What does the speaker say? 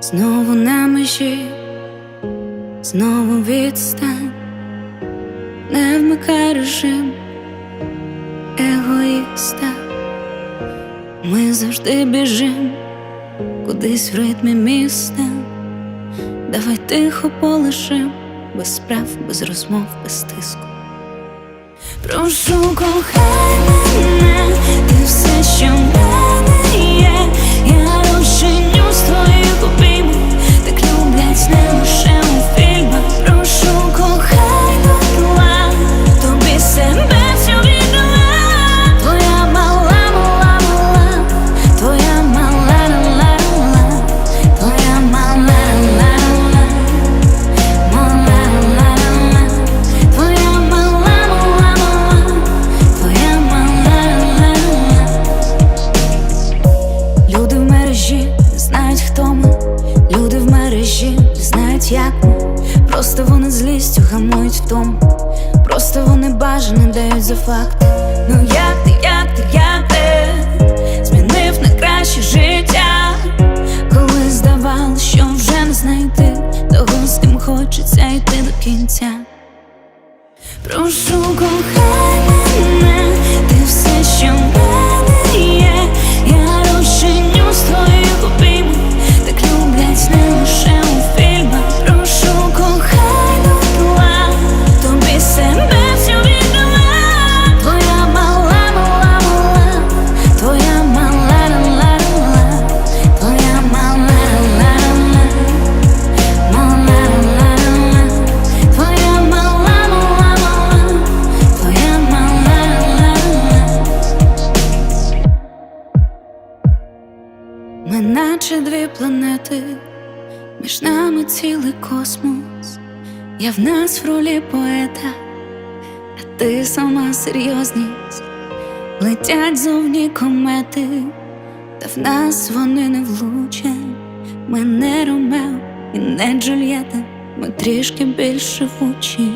Знову на межі, знову відстань, не вмикай режим егоїста, ми завжди біжимо кудись в ритмі міста, давай тихо полишим, без справ, без розмов, без тиску. Прошу, кохай мене, знають, як. Просто вони злістю гамують втому. Просто вони бажане дають за факт. Ну як ти, як ти, як ти змінив на краще життя, коли здавалось, що вже не знайти того, з ким хочеться йти до кінця. Прошу, кохай Ми наче дві планети, між нами цілий космос. Я в нас в ролі поета, а ти сама серйозність. Летять зовні комети, та в нас вони не влучать. Ми не Ромео і не Джульєта, ми трішки більш живучі.